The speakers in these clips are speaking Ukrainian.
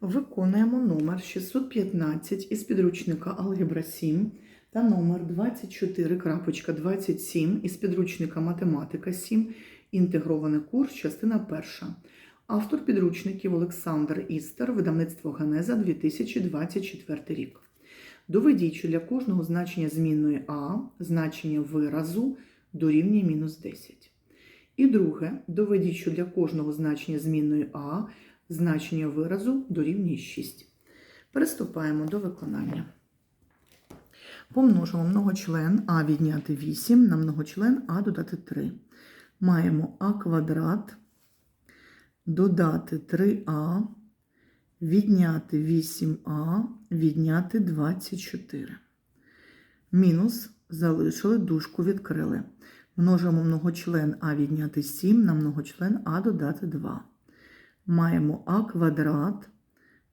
Виконуємо номер 615 із підручника Алгебра 7 та номер 24.27 із підручника Математика 7. Інтегрований курс, частина перша. Автор підручників Олександр Істер, видавництво Генеза 2024 рік. Доведіть, що для кожного значення змінної А значення виразу дорівнює мінус 10. І друге, доведіть, що для кожного значення змінної А значення виразу дорівнює 6. Переступаємо до виконання. Помножимо многочлен А відняти 8 на многочлен А додати 3. Маємо А квадрат додати 3А, відняти 8А, відняти 24. Мінус залишили, дужку відкрили. Множимо многочлен А відняти 7 на многочлен А додати 2. Маємо А квадрат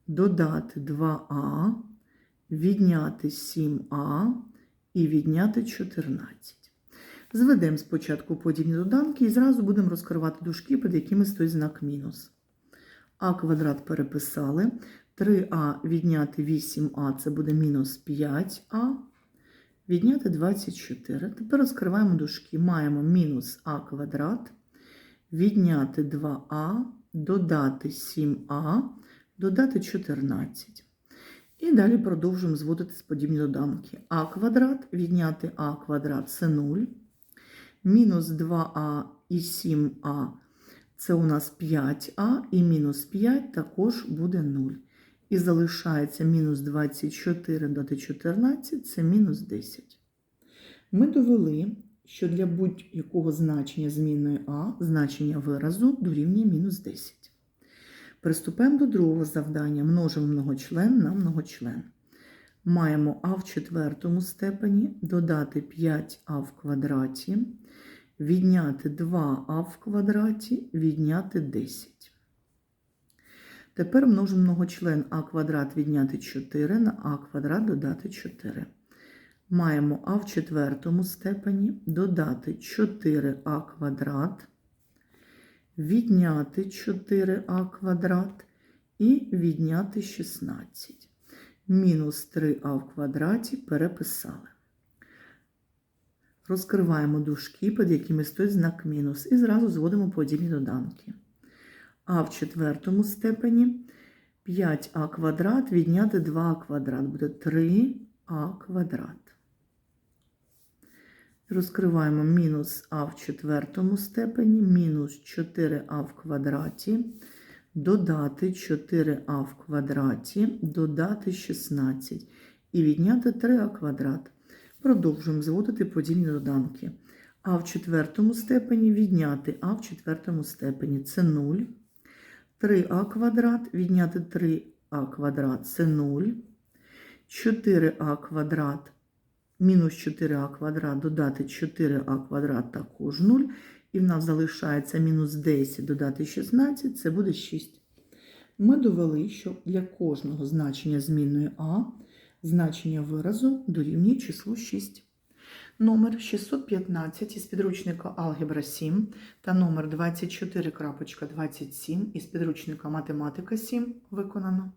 додати 2А, відняти 7А і відняти 14. Зведемо спочатку подібні доданки і зразу будемо розкривати дужки, під якими стоїть знак мінус. А квадрат переписали. 3а відняти 8а це буде мінус 5а. Відняти 24. Тепер розкриваємо дужки. Маємо мінус а квадрат, відняти 2а, додати 7а, додати 14. І далі продовжуємо зводити подібні доданки. А квадрат відняти а квадрат це 0. Мінус 2а і 7а це у нас 5а, і мінус 5 також буде 0. І залишається мінус 24 додати 14 це мінус 10. Ми довели, що для будь-якого значення змінної а значення виразу дорівнює мінус 10. Приступаємо до другого завдання. Множимо многочлен на многочлен. Маємо а в четвертому степені, додати 5а в квадраті, відняти 2а в квадраті, відняти 10. Тепер множимо многочлен а квадрат відняти 4 на а квадрат додати 4. Маємо а в четвертому степені, додати 4а квадрат, відняти 4а квадрат і відняти 16. Мінус 3а в квадраті переписали. Розкриваємо дужки, під якими стоїть знак мінус, і зразу зводимо подібні доданки. А в четвертому степені 5а квадрат відняти 2а квадрат буде 3а квадрат. Розкриваємо мінус а в четвертому степені, мінус 4а в квадраті, додати 4а в квадраті, додати 16 і відняти 3а квадрат. Продовжуємо зводити подібні доданки. А в четвертому степені відняти а в четвертому степені це 0. 3а квадрат відняти 3а квадрат це 0. 4а квадрат мінус 4а квадрат додати 4а квадрат також 0. І в нас залишається мінус 10 додати 16, це буде 6. Ми довели, що для кожного значення змінної а значення виразу дорівнює числу 6. Номер 615 із підручника Алгебра 7 та номер 24.27 із підручника Математика 7 виконано.